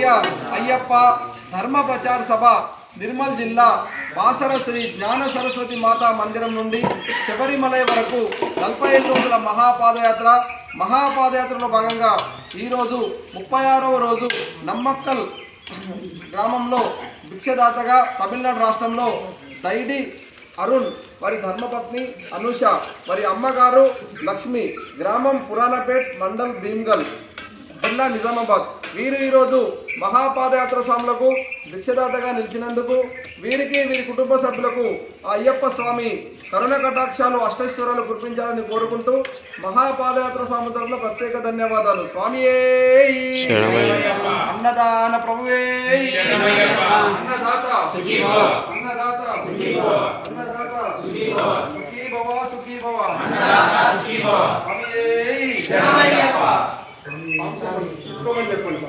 భారతీయ అయ్యప్ప ధర్మ ప్రచార సభ నిర్మల్ జిల్లా బాసర శ్రీ జ్ఞాన సరస్వతి మాతా మందిరం నుండి శబరిమలై వరకు నలభై ఐదు రోజుల మహాపాదయాత్ర. మహాపాదయాత్రలో భాగంగా ఈరోజు ముప్పై ఆరవ రోజు నమ్మక్కల్ గ్రామంలో భిక్షదాతగా తమిళనాడు రాష్ట్రంలో దైడి అరుణ్ వారి ధర్మపత్ని అనూష వారి అమ్మగారు లక్ష్మి గ్రామం పురాణపేట్ మండల్ భీమ్గల్ జిల్లా నిజామాబాద్. వీరు ఈరోజు మహాపాదయాత్ర స్వాములకు భిక్షదాతగా నిలిచినందుకు వీరికి వీరి కుటుంబ సభ్యులకు ఆ అయ్యప్ప స్వామి కరుణ కటాక్షాలు అష్టైశ్వరాలు కురిపించాలని కోరుకుంటూ మహాపాదయాత్ర స్వామి తరఫున ప్రత్యేక ధన్యవాదాలు. స్వామి అన్నదాన ప్రభువే అన్నదాత. అన్నదాత. అన్నదాత. సుఖీ భవ సుఖీ భవ స్వామియే శ్లోకం చెప్పండి